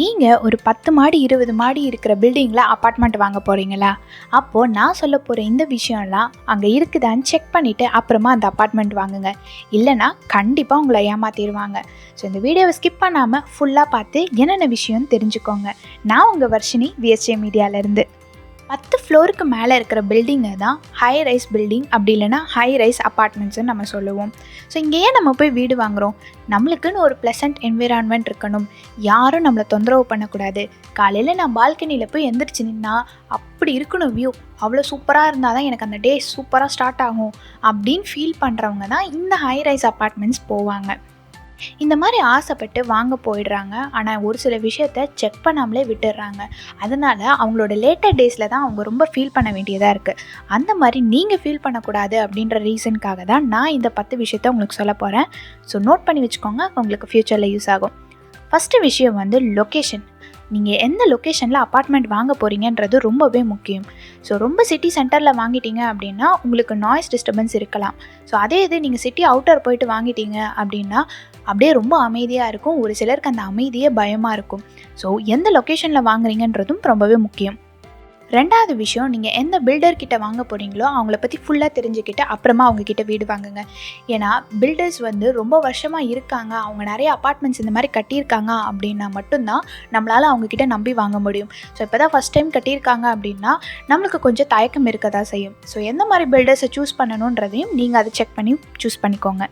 நீங்கள் ஒரு பத்து மாடி இருபது மாடி இருக்கிற பில்டிங்கில் அப்பார்ட்மெண்ட் வாங்க போகிறீங்களா அப்போது நான் சொல்ல போகிற இந்த விஷயம்லாம் அங்கே இருக்குதான்னு செக் பண்ணிவிட்டு அப்புறமா அந்த அப்பார்ட்மெண்ட் வாங்குங்க. இல்லைனா கண்டிப்பாக உங்களை ஏமாற்றிடுவாங்க ஸோ இந்த வீடியோவை ஸ்கிப் பண்ணாமல் ஃபுல்லாக பார்த்து என்னென்ன விஷயம்னு தெரிஞ்சுக்கோங்க. நான் உங்கள் வர்ஷினி விஎஸ்ஏ மீடியாவிலேருந்து பத்து ஃப்ளோருக்கு மேலே இருக்கிற பில்டிங்கை தான் ஹை ரைஸ் பில்டிங் அப்படி இல்லைன்னா ஹை ரைஸ் அப்பார்ட்மெண்ட்ஸ்னு நம்ம சொல்லுவோம். ஸோ இங்கே ஏன் நம்ம போய் வீடு வாங்குகிறோம் நம்மளுக்குன்னு ஒரு ப்ளசன்ட் என்விரான்மெண்ட் இருக்கணும். யாரும் நம்மளை தொந்தரவு பண்ணக்கூடாது. காலையில் நான் பால்கனியில் போய் எந்திரிச்சு நின்னா அப்படி இருக்கணும் வியூ அவ்வளோ சூப்பராக இருந்தால் தான் எனக்கு அந்த டே சூப்பராக ஸ்டார்ட் ஆகும். அப்படின்னு ஃபீல் பண்ணுறவங்க தான் இந்த ஹை ரைஸ் அப்பார்ட்மெண்ட்ஸ் போவாங்க. இந்த மாதிரி ஆசைப்பட்டு வாங்க போயிடுறாங்க. ஆனால் ஒரு சில விஷயத்த செக் பண்ணாமலே விட்டுடுறாங்க. அதனால் அவங்களோட லேட்டர் டேஸில் தான் அவங்க ரொம்ப ஃபீல் பண்ண வேண்டியதாக இருக்குது அந்த மாதிரி நீங்கள் ஃபீல் பண்ணக்கூடாது அப்படின்ற ரீசனுக்காக தான் நான் இந்த பத்து விஷயத்த உங்களுக்கு சொல்ல போகிறேன் ஸோ நோட் பண்ணி வச்சுக்கோங்க. உங்களுக்கு ஃப்யூச்சரில் யூஸ் ஆகும். ஃபஸ்ட்டு விஷயம் வந்து லொக்கேஷன் நீங்கள் எந்த லொக்கேஷனில் அப்பார்ட்மெண்ட் வாங்க போகிறீங்கன்றது ரொம்பவே முக்கியம். ஸோ ரொம்ப சிட்டி சென்டரில் வாங்கிட்டீங்க அப்படின்னா உங்களுக்கு நாய்ஸ் டிஸ்டர்பன்ஸ் இருக்கலாம். ஸோ அதே இது நீங்கள் சிட்டி அவுட்டர் போயிட்டு வாங்கிட்டீங்க அப்படின்னா அப்படியே ரொம்ப அமைதியாக இருக்கும். ஒரு சிலருக்கு அந்த அமைதியே பயமாக இருக்கும். ஸோ எந்த லொக்கேஷனில் வாங்குறீங்கன்றதும் ரொம்பவே முக்கியம். ரெண்டாவது விஷயம் நீங்கள் எந்த பில்டர் கிட்ட வாங்க போகிறீங்களோ அவங்கள பற்றி ஃபுல்லாக தெரிஞ்சுக்கிட்டு அப்புறமா அவங்க கிட்ட வீடு வாங்குங்க. ஏன்னா பில்டர்ஸ் வந்து ரொம்ப வருஷமாக இருக்காங்க. அவங்க நிறைய அப்பார்ட்மெண்ட்ஸ் இந்த மாதிரி கட்டியிருக்காங்க அப்படின்னா மட்டும்தான் நம்மளால் அவங்கக்கிட்ட நம்பி வாங்க முடியும். ஸோ இப்போ தான் ஃபஸ்ட் டைம் கட்டியிருக்காங்க அப்படின்னா நம்மளுக்கு கொஞ்சம் தயக்கம் இருக்க தான் செய்யும். ஸோ எந்த மாதிரி பில்டர்ஸை சூஸ் பண்ணணுன்றதையும் நீங்கள் அதை செக் பண்ணி சூஸ் பண்ணிக்கோங்க.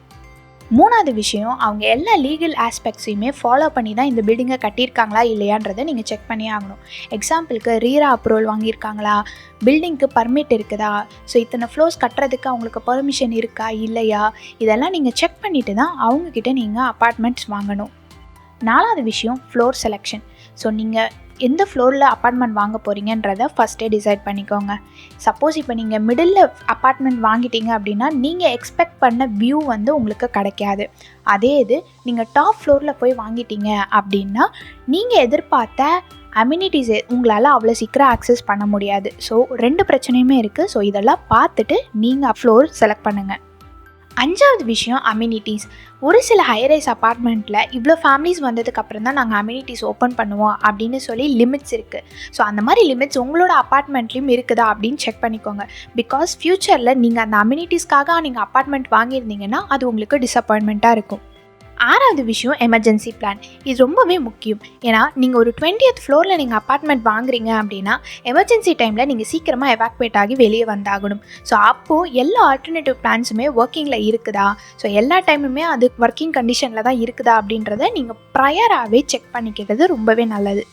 மூணாவது விஷயம் அவங்க எல்லா லீகல் ஆஸ்பெக்ட்ஸையுமே ஃபாலோ பண்ணி தான் இந்த பில்டிங்கை கட்டியிருக்காங்களா இல்லையான்றதை நீங்கள் செக் பண்ணி ஆகணும். எக்ஸாம்பிளுக்கு ரீரா அப்ரூவல் வாங்கியிருக்காங்களா? பில்டிங்க்கு பர்மிட் இருக்குதா? ஸோ இத்தனை ஃப்ளோர்ஸ் கட்டுறதுக்கு அவங்களுக்கு பர்மிஷன் இருக்கா? இல்லையா? இதெல்லாம் நீங்கள் செக் பண்ணிவிட்டு தான் அவங்கக்கிட்ட நீங்கள் அப்பார்ட்மெண்ட்ஸ் வாங்கணும். நாலாவது விஷயம் ஃப்ளோர் செலெக்ஷன் ஸோ நீங்கள் எந்த ஃப்ளோரில் அப்பார்ட்மெண்ட் வாங்க போகிறீங்கன்றத ஃபஸ்ட்டே டிசைட் பண்ணிக்கோங்க. சப்போஸ் இப்போ நீங்கள் மிடில் அப்பார்ட்மெண்ட் வாங்கிட்டீங்க அப்படின்னா நீங்கள் எக்ஸ்பெக்ட் பண்ண வியூ வந்து உங்களுக்கு கிடைக்காது. அதே இது நீங்கள் டாப் ஃப்ளோரில் போய் வாங்கிட்டீங்க அப்படின்னா நீங்கள் எதிர்பார்த்த அம்யூனிட்டிஸ் உங்களால் அவ்வளோ சீக்கிரம் ஆக்சஸ் பண்ண முடியாது. ஸோ ரெண்டு பிரச்சனையுமே இருக்குது ஸோ இதெல்லாம் பார்த்துட்டு நீங்கள் ஃப்ளோர் செலக்ட் பண்ணுங்கள் அஞ்சாவது விஷயம் அம்யூனிட்டிஸ் ஒரு சில ஹைரைஸ் அப்பார்ட்மெண்ட்டில் இவ்வளோ ஃபேமிலிஸ் வந்ததுக்கப்புறம் தான் நாங்கள் அம்யூனிட்டிஸ் ஓப்பன் பண்ணுவோம் அப்படின்னு சொல்லி லிமிட்ஸ் இருக்குது ஸோ அந்த மாதிரி லிமிட்ஸ் உங்களோட அப்பார்ட்மெண்ட்லேயும் இருக்குதா அப்படின்னு செக் பண்ணிக்கோங்க. பிகாஸ் ஃப்யூச்சரில் நீங்கள் அந்த அம்யூனிட்டிஸ்க்காக நீங்கள் அப்பார்ட்மெண்ட் வாங்கியிருந்தீங்கன்னா அது உங்களுக்கு டிசப்பாயின்மெண்ட்டாக இருக்கும். ஆறாவது விஷயம் எமர்ஜென்சி பிளான் இது ரொம்பவே முக்கியம். ஏன்னா நீங்கள் ஒரு டுவெண்ட்டியத் ஃப்ளோரில் நீங்கள் அப்பார்ட்மெண்ட் வாங்குறீங்க அப்படின்னா எமர்ஜென்சி டைமில் நீங்கள் சீக்கிரமாக எவாக்குவேட் ஆகி வெளியே வந்தாகணும். ஸோ அப்போது எல்லா ஆல்டர்னேட்டிவ் பிளான்ஸுமே ஒர்க்கிங்கில் இருக்குதா? ஸோ எல்லா டைமுமே அது ஒர்க்கிங் கண்டிஷனில் தான் இருக்குதா அப்படின்றத நீங்கள் ப்ரையராகவே செக் பண்ணிக்கிறது ரொம்பவே நல்லது.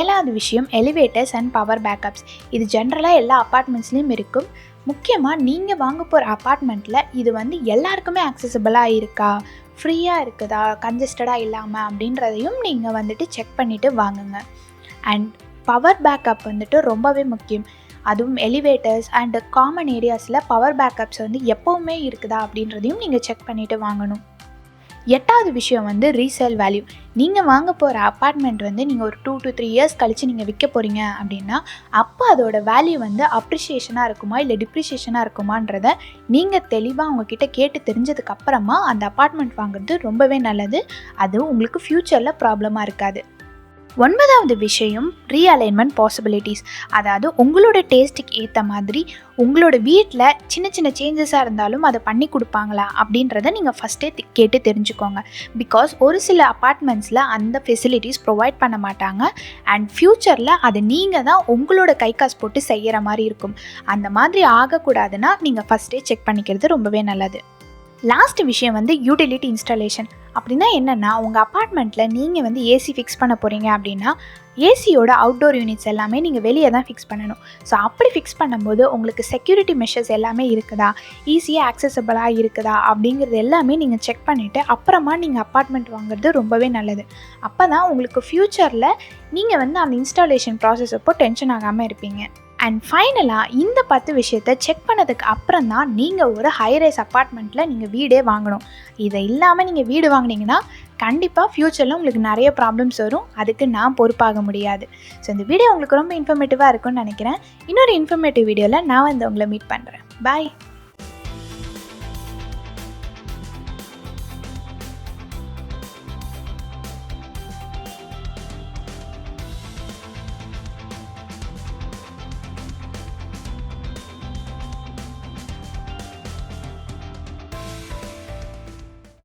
ஏழாவது விஷயம் எலிவேட்டர்ஸ் அண்ட் பவர் பேக்கப்ஸ் இது ஜென்ரலாக எல்லா அப்பார்ட்மெண்ட்ஸ்லேயும் இருக்கும். முக்கியமாக நீங்கள் வாங்க போகிற அப்பார்ட்மெண்ட்டில் இது வந்து எல்லாருக்குமே ஆக்சசபிளாக இருக்கா? ஃப்ரீயாக இருக்குதா? கன்ஜஸ்டடாக இல்லாமல் அப்படின்றதையும் நீங்கள் வந்துட்டு செக் பண்ணிவிட்டு வாங்குங்க. அண்ட் பவர் பேக்கப் வந்துட்டு ரொம்பவே முக்கியம். அதுவும் எலிவேட்டர்ஸ் அண்டு காமன் ஏரியாஸில் பவர் பேக்கப்ஸ் வந்து எப்போவுமே இருக்குதா அப்படின்றதையும் நீங்கள் செக் பண்ணிவிட்டு வாங்கணும். எட்டாவது விஷயம் வந்து ரீசேல் வேல்யூ நீங்கள் வாங்க போகிற அப்பார்ட்மெண்ட் வந்து நீங்கள் ஒரு டூ டு த்ரீ இயர்ஸ் கழித்து நீங்கள் விற்க போகிறீங்க அப்படின்னா அப்போ அதோட வேல்யூ வந்து அப்ரிஷியேஷனாக இருக்குமா இல்லை டிப்ரிஷியேஷனாக இருக்குமான்றத நீங்கள் தெளிவாக அவங்கக்கிட்ட கேட்டு தெரிஞ்சதுக்கப்புறமா அந்த அப்பார்ட்மெண்ட் வாங்குறது ரொம்பவே நல்லது. அது உங்களுக்கு ஃப்யூச்சரில் ப்ராப்ளமாக இருக்காது. ஒன்பதாவது விஷயம் ரீஅலைன்மெண்ட் பாசிபிலிட்டிஸ் அதாவது உங்களோட டேஸ்ட்டுக்கு ஏற்ற மாதிரி உங்களோட வீட்டில் சின்ன சின்ன சேஞ்சஸாக இருந்தாலும் அதை பண்ணி கொடுப்பாங்களா அப்படின்றத நீங்கள் ஃபஸ்ட்டே கேட்டு தெரிஞ்சுக்கோங்க. பிகாஸ் ஒரு சில அப்பார்ட்மெண்ட்ஸில் அந்த ஃபெசிலிட்டிஸ் ப்ரொவைட் பண்ண மாட்டாங்க. அண்ட் ஃப்யூச்சரில் அதை நீங்கள் தான் உங்களோட கை காசு போட்டு செய்கிற மாதிரி இருக்கும். அந்த மாதிரி ஆகக்கூடாதுன்னா நீங்கள் ஃபஸ்ட்டே செக் பண்ணிக்கிறது ரொம்பவே நல்லது. லாஸ்ட் விஷயம் வந்து யூட்டிலிட்டி இன்ஸ்டாலேஷன் அப்படின்னா என்னென்னா உங்கள் அப்பார்ட்மெண்ட்டில் நீங்கள் வந்து ஏசி ஃபிக்ஸ் பண்ண போகிறீங்க அப்படின்னா ஏசியோட அவுட்டோர் யூனிட்ஸ் எல்லாமே நீங்கள் வெளியே தான் ஃபிக்ஸ் பண்ணணும். ஸோ அப்படி ஃபிக்ஸ் பண்ணும்போது உங்களுக்கு செக்யூரிட்டி மெஷர்ஸ் எல்லாமே இருக்குதா? ஈஸியாக ஆக்சசபிளாக இருக்குதா? அப்படிங்கிறது எல்லாமே நீங்கள் செக் பண்ணிவிட்டு அப்புறமா நீங்கள் அப்பார்ட்மெண்ட் வாங்குறது ரொம்பவே நல்லது. அப்போ தான் உங்களுக்கு ஃப்யூச்சரில் நீங்கள் வந்து அந்த இன்ஸ்டாலேஷன் ப்ராசஸ் அப்போ டென்ஷன் ஆகாமல் இருப்பீங்க. அண்ட் ஃபைனலாக இந்த பத்து விஷயத்த செக் பண்ணதுக்கு அப்புறம் தான் நீங்கள் ஒரு ஹைரைஸ் அப்பார்ட்மெண்ட்டில் நீங்கள் வீடே வாங்கணும். இதை இல்லாமல் நீங்கள் வீடு வாங்கினீங்கன்னா கண்டிப்பாக ஃப்யூச்சரில் உங்களுக்கு நிறைய ப்ராப்ளம்ஸ் வரும். அதுக்கு நான் பொறுப்பாக முடியாது. ஸோ இந்த வீடியோ உங்களுக்கு ரொம்ப இன்ஃபர்மேட்டிவாக இருக்கும்னு நினைக்கிறேன். இன்னொரு இன்ஃபர்மேட்டிவ் வீடியோவில் நான் வந்து உங்களை மீட் பண்ணுறேன் பாய்